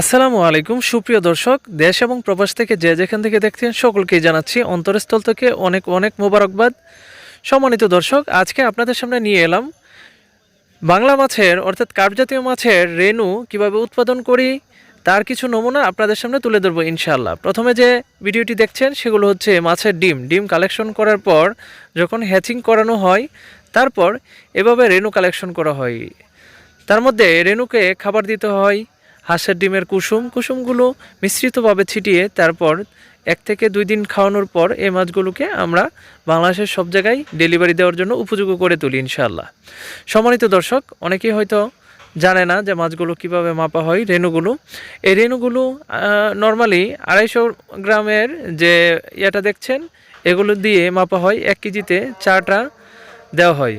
আসসালামু আলাইকুম, সুপ্রিয় দর্শক, দেশ এবং প্রবাস থেকে যে যেখান থেকে দেখছেন সকলকেই জানাচ্ছি অন্তরস্থল থেকে অনেক অনেক মোবারকবাদ। সম্মানিত দর্শক, আজকে আপনাদের সামনে নিয়ে এলাম বাংলা মাছের, অর্থাৎ কার্প জাতীয় মাছের রেণু কীভাবে উৎপাদন করি, তার কিছু নমুনা আপনাদের সামনে তুলে ধরবো ইনশাল্লাহ প্রথমে যে ভিডিওটি দেখছেন, সেগুলো হচ্ছে মাছের ডিম। ডিম কালেকশন করার পর যখন হ্যাচিং করানো হয়, তারপর এভাবে রেণু কালেকশন করা হয়। তার মধ্যে রেণুকে খাবার দিতে হয় হাঁসের ডিমের কুসুম, কুসুমগুলো মিশ্রিতভাবে ছিটিয়ে তারপর এক থেকে দুই দিন খাওয়ানোর পর এই মাছগুলোকে আমরা বাংলাদেশের সব জায়গায় ডেলিভারি দেওয়ার জন্য উপযোগী করে তুলি ইনশাআল্লাহ। সম্মানিত দর্শক, অনেকেই হয়তো জানে না যে মাছগুলো কীভাবে মাপা হয় রেণুগুলো। এই রেণুগুলো নর্মালি আড়াইশো গ্রামের যে ইয়েটা দেখছেন, এগুলো দিয়ে মাপা হয় এক কেজিতে চারটা দেওয়া হয়।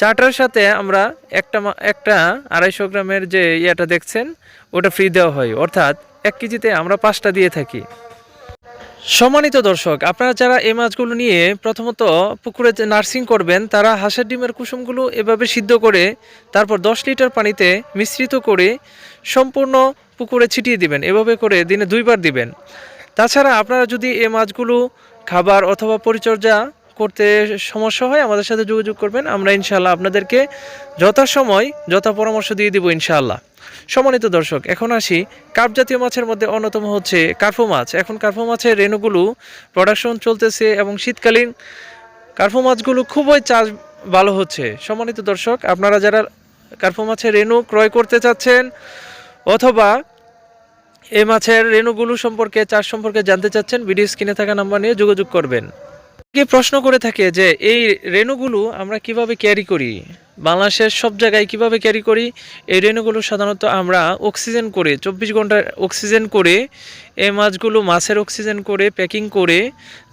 চারটার সাথে আমরা একটা একটা আড়াইশো গ্রামের যে ইয়েটা দেখছেন, ওটা ফ্রি দেওয়া হয়। অর্থাৎ এক কেজিতে আমরা পাঁচটা দিয়ে থাকি। সম্মানিত দর্শক, আপনারা যারা এই মাছগুলো নিয়ে প্রথমত পুকুরে যে নার্সিং করবেন, তারা হাঁসের ডিমের কুসুমগুলো এভাবে সিদ্ধ করে তারপর দশ লিটার পানিতে মিশ্রিত করে সম্পূর্ণ পুকুরে ছিটিয়ে দিবেন। এভাবে করে দিনে দুইবার দিবেন। তাছাড়া আপনারা যদি এই মাছগুলো খাবার অথবা পরিচর্যা করতে সমস্যা হয়, আমাদের সাথে যোগাযোগ করবেন। আমরা ইনশাল্লাহ আপনাদেরকে যথাসময় যথা পরামর্শ দিয়ে দিব ইনশাআল্লাহ। সম্মানিত দর্শক, এখন আসি কার্প জাতীয় মাছের মধ্যে অন্যতম হচ্ছে কার্পো মাছ। এখন কার্পো মাছের রেণুগুলো প্রোডাকশন চলতেছে এবং শীতকালীন কার্পো মাছগুলো খুবই চাষ ভালো হচ্ছে। সম্মানিত দর্শক, আপনারা যারা কার্পো মাছের রেণু ক্রয় করতে চাচ্ছেন অথবা এই মাছের রেণুগুলো সম্পর্কে, চাষ সম্পর্কে জানতে চাচ্ছেন, ভিডিও স্ক্রিনে থাকা নাম্বার নিয়ে যোগাযোগ করবেন। কে প্রশ্ন করে থাকে যে, এই রেণুগুলো আমরা কীভাবে ক্যারি করি? বাংলাদেশের সব জায়গায় কীভাবে ক্যারি করি? এই রেণুগুলো সাধারণত আমরা অক্সিজেন করে, চব্বিশ ঘণ্টা অক্সিজেন করে, এই মাছগুলো মাছের অক্সিজেন করে প্যাকিং করে,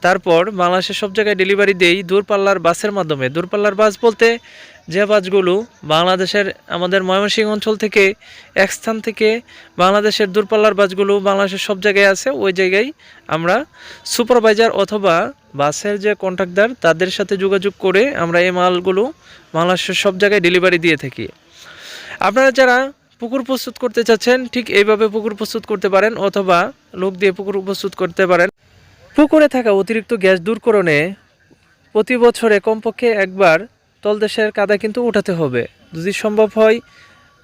তারপর বাংলাদেশের সব জায়গায় ডেলিভারি দেই দূরপাল্লার বাসের মাধ্যমে। দূরপাল্লার বাস বলতে যে বাসগুলো বাংলাদেশের আমাদের ময়মনসিংহ অঞ্চল থেকে এক স্থান থেকে বাংলাদেশের দূরপাল্লার বাসগুলো বাংলাদেশের সব জায়গায় আছে, ওই জায়গায় আমরা সুপারভাইজার অথবা বাসের যে কন্ট্রাক্টর তাদের সাথে যোগাযোগ করে আমরা এই মালগুলো বাংলাদেশের সব জায়গায় ডেলিভারি দিয়ে থাকি। আপনারা যারা পুকুর প্রস্তুত করতে চাচ্ছেন, ঠিক এইভাবে পুকুর প্রস্তুত করতে পারেন অথবা লোক দিয়ে পুকুর প্রস্তুত করতে পারেন। পুকুরে থাকা অতিরিক্ত গ্যাস দূরকরণে প্রতি বছরে কমপক্ষে একবার তলদেশের কাদা কিন্তু উঠাতে হবে। যদি সম্ভব হয়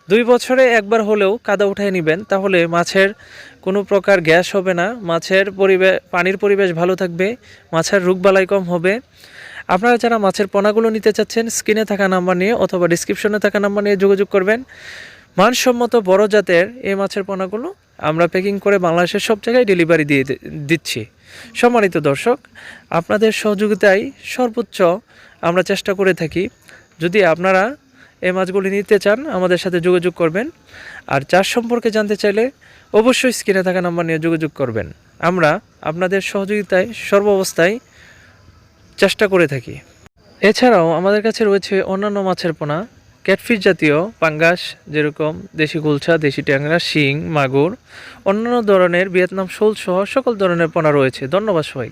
দুই বছরে একবার হলেও কাদা উঠায় নেবেন, তাহলে মাছের কোনো প্রকার গ্যাস হবে না। মাছের পরিবেশ পানির পরিবেশ ভালো থাকবে, মাছের রোগবালাই কম হবে। আপনারা যারা মাছের পোনাগুলো নিতে চাচ্ছেন, স্ক্রিনে থাকা নাম্বার নিয়ে অথবা ডিসক্রিপশনে থাকা নাম্বার নিয়ে যোগাযোগ করবেন। মানসম্মত বড় জাতের এই মাছের পোনাগুলো আমরা প্যাকিং করে বাংলাদেশের সব জায়গায় ডেলিভারি দিয়ে দিচ্ছি। সম্মানিত দর্শক, আপনাদের সহযোগিতায় সর্বোচ্চ আমরা চেষ্টা করে থাকি। যদি আপনারা এই মাছগুলি নিতে চান, আমাদের সাথে যোগাযোগ করবেন। আর চাষ সম্পর্কে জানতে চাইলে অবশ্যই স্ক্রিনে থাকা নাম্বার নিয়ে যোগাযোগ করবেন। আমরা আপনাদের সহযোগিতায় সর্বাবস্থায় চেষ্টা করে থাকি। এছাড়াও আমাদের কাছে রয়েছে অন্যান্য মাছের পোনা, ক্যাটফিশ জাতীয় পাঙ্গাস, যেরকম দেশি গুলছা দেশি ট্যাংরা, শিং, মাগুর, অন্যান্য ধরনের ভিয়েতনাম শোল সহ সকল ধরনের পোনা রয়েছে। ধন্যবাদ সবাই